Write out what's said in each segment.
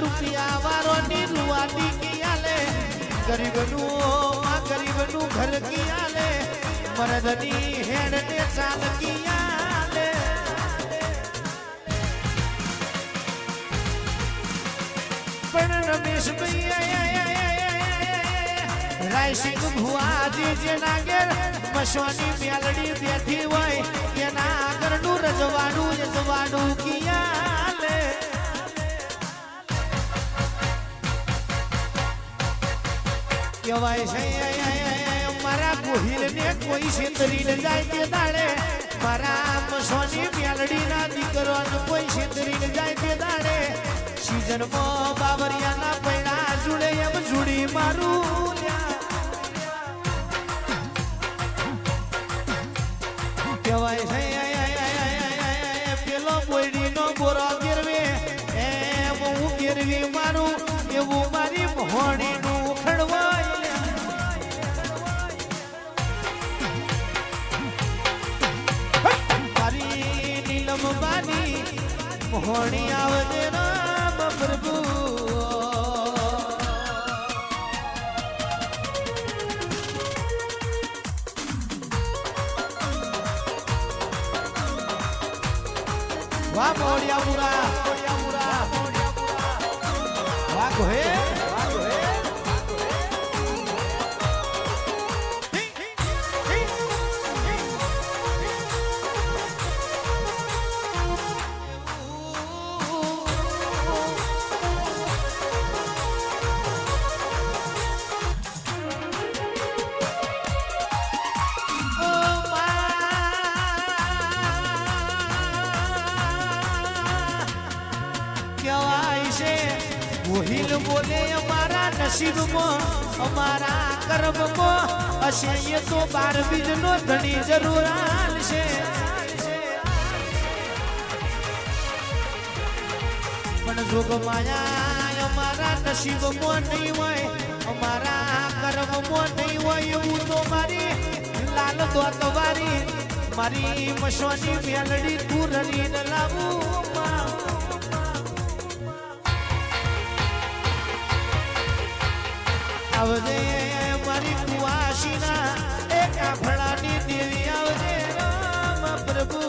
મારું પિયા વારો ની લુવાટી કિયાલે ગરીબનું આ ગરીબનું ઘર કિયાલે મરદની હેડ ને ચાલ કિયાલે પણ રમેશ રાયસિંગ ભુવાજી જે નાગેર મસવાની મેલડી બેઠી હોય એના આગળનું રજવાડું રજવાડું કિયાલે કહેવાય છે મારા ગોહિલ ને કોઈ છેતરી ને જાય તે દાડે. મારા સોની મેલડી ના દીકરો કોઈ છેતરી ને જાય તે દાડે. સીઝનમાં બાબરિયાના પૈડા જુડે એમ જુડી મારું કહેવાય છે પેલો બોયડીનો બોરો ગેરવે એમ હું ગેરવી મારું, એવું મારી મોહણીનું મોહણી આવજે રામ પ્રભુ વાહ મોડિયા મુરા વાહ ગોહે નસીબમાં અમારા કર્મમાં હશે તો બાર બીજનો ધણી જરૂર છે પણ જોગ માયા અમારા નસીબમાં નહીં હોય, અમારા કર્મમાં નહીં હોય એવું તો મારી લાલ તો વારી મારી મસવાની મેલડી તું રડીને લાવું. આવજે, મારી કુવાસીના એક આફળાની દેવી આવજે. રામ પ્રભુ.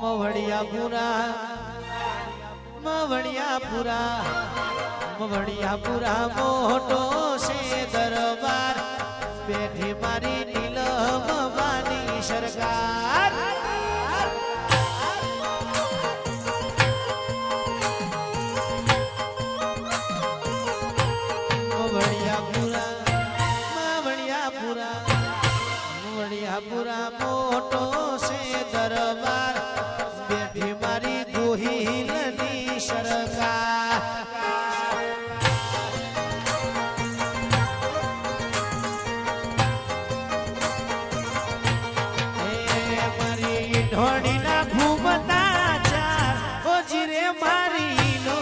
મવડિયા પુરા મવડિયા પુરા મવડિયા પુરા મોટો છે દરબાર. બેઠી મારી નીલમ માની સરકાર. ઘડીના ઘૂમતા ચાર ઓજી મારી નો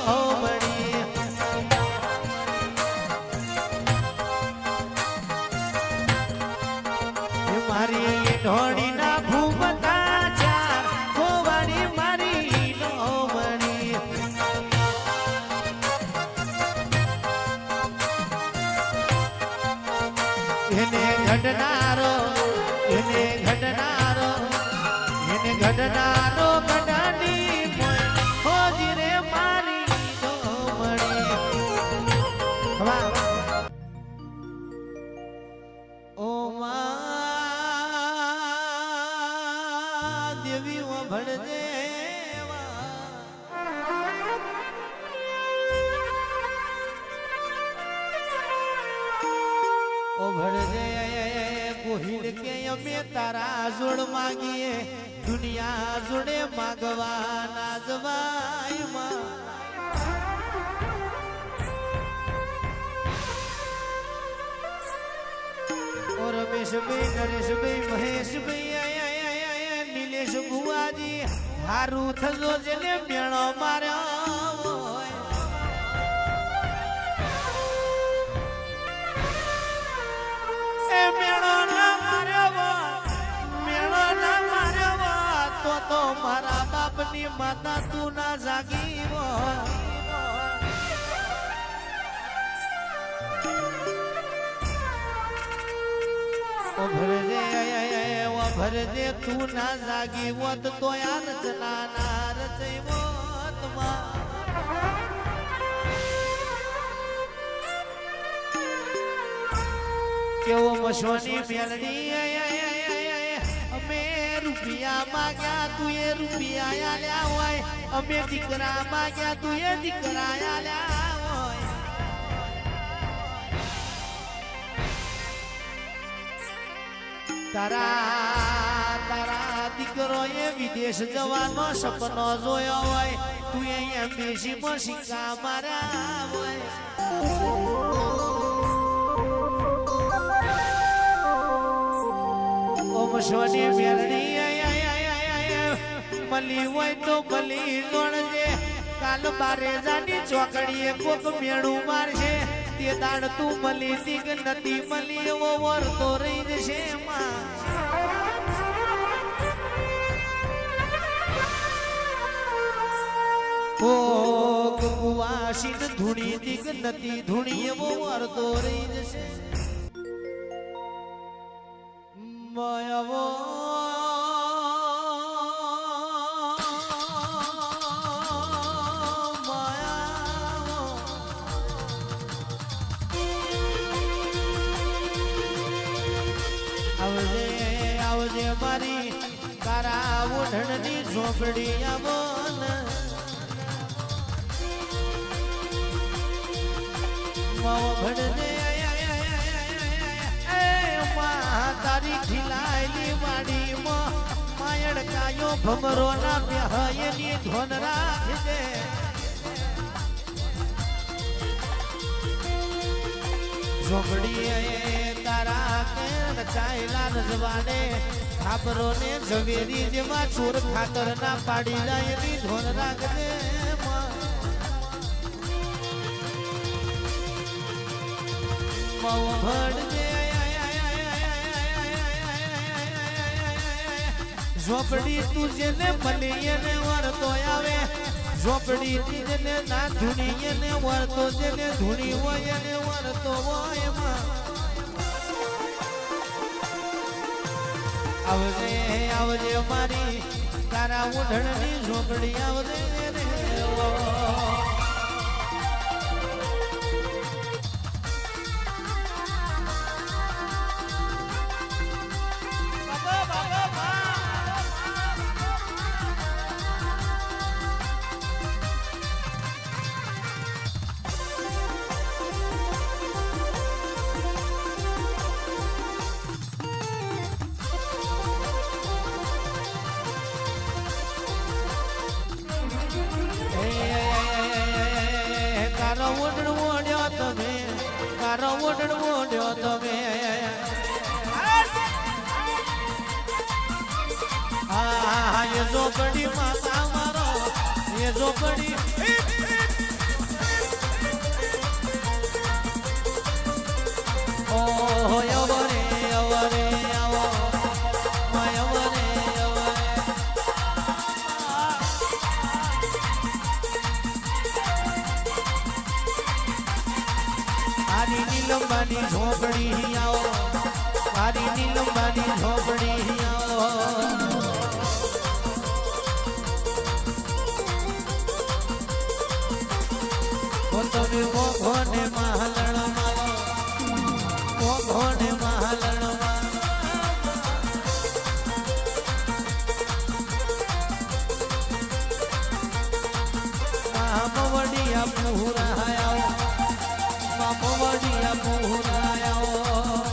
મારી ઢોળીના ઘૂમતા ચાર ખોવાડી મારી નો એને ઘટનારો એને ઘડાની મોય હોજી રે મારી ઓ માં દેવી ઓ ભણજે ઓ ભણજે કોહિલ કે અમે તારા જોડ માગીએ. દુનિયા જોડે માગવાના જવાયમાં ઓ રમેશભાઈ, નરેશભાઈ, મહેશભાઈ નિલેશ ભુવાજી, હારું થજો જેને મેળો માર્યો. માતા તું ના જાગી ભરજે તું ના જાગી હોત તો આ જના ના રચઈ હોતમાં. કેવો મશોની મેલડી રૂપિયા માગ્યા તું એ રૂપિયા આલ્યા હોય. અમે દીકરા માગ્યા તું એ દીકરા આલ્યા હોય. તારા તારા દીકરો એ વિદેશ જવાનો સપનો જોયો હોય. તું અહીંયા બેસીમાં સિક્કા મારા હોય. ઓમ સોની મેરડી મળી હોય તો મળી ગણજે. કાલ બારે જાની ચોકડીએ કોક મેળું મારશે તે દાડ તું મળી દીગ નથી મળી એવો વરતો રહી જશે માં ભોગ ધૂણી દીક નથી, ધૂણી એવો વરતો રહી જશે. આવજે આવજે મારી તારા ઓઢણની ઝોપડી આવો ને માવો માં તારી ખીલાયેલી વાડીમાં માયણ કાયો ભમરો ના બેહયની ધોન રાખજે ઝોપડી તારા કેણ ચાયલા રજવાને ખાબરો ને જેવા ચોર ખાતર ના પાડી જાય એની ધોન રાખજે ભણજે, ઝોપડી તું જેને મળી એને વરતો આવે. ઝોપડી તી જેને ના ધૂણી એને વરતો જેને ધૂણી હોય એને વરતો હોયમાં આવજે આવજે મારી તારા ઉઢણની ઝોકડી આવજે બાબા, બાબા, ઝોપડી માતા મારો એ ઝોપડી ઓહો યવો રે યવો રે યવો માં યવો રે યવો રે આની નીલંબાની ઝોપડી આવો મારી નીલંબાની ઝોપડી આવો પુરાયો મામવડિયા પુરાયો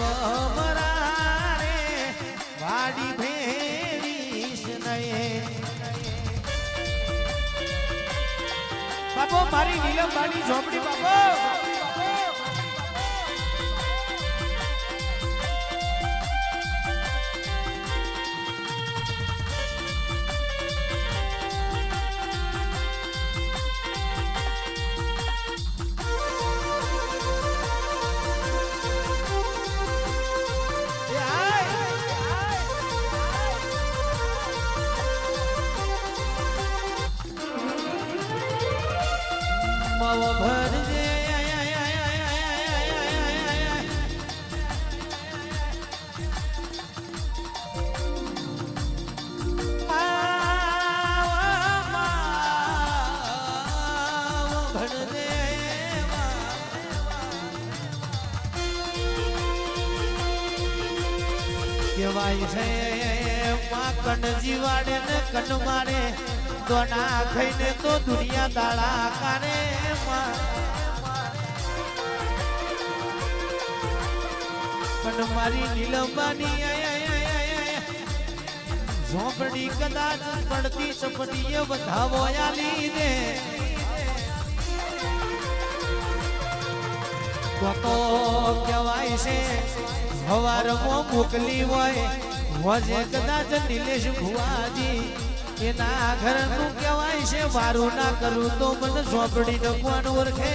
બમરા રે વાડી ભેરીશ નયે. બાપો મારી નીલમ બાની ઝોપડી બાપો! કહેવાય છે. માં જીવાડે ને કંડ મારે. દોના ખાઈને તો દુનિયા દાળા કારે કંડ મારી નીલંબાની. ઝોપડી કદાચ પડતી ચપટીએ વધાવો આલી દે. તો કહેવાય છે હવારમાં મોકલી હોય વજે કદાચ નિલેશ ભુવાજી. એના ઘરનું કહેવાય છે, મારું ના કરું તો મને સોંપડી નકવાનું ઓળખે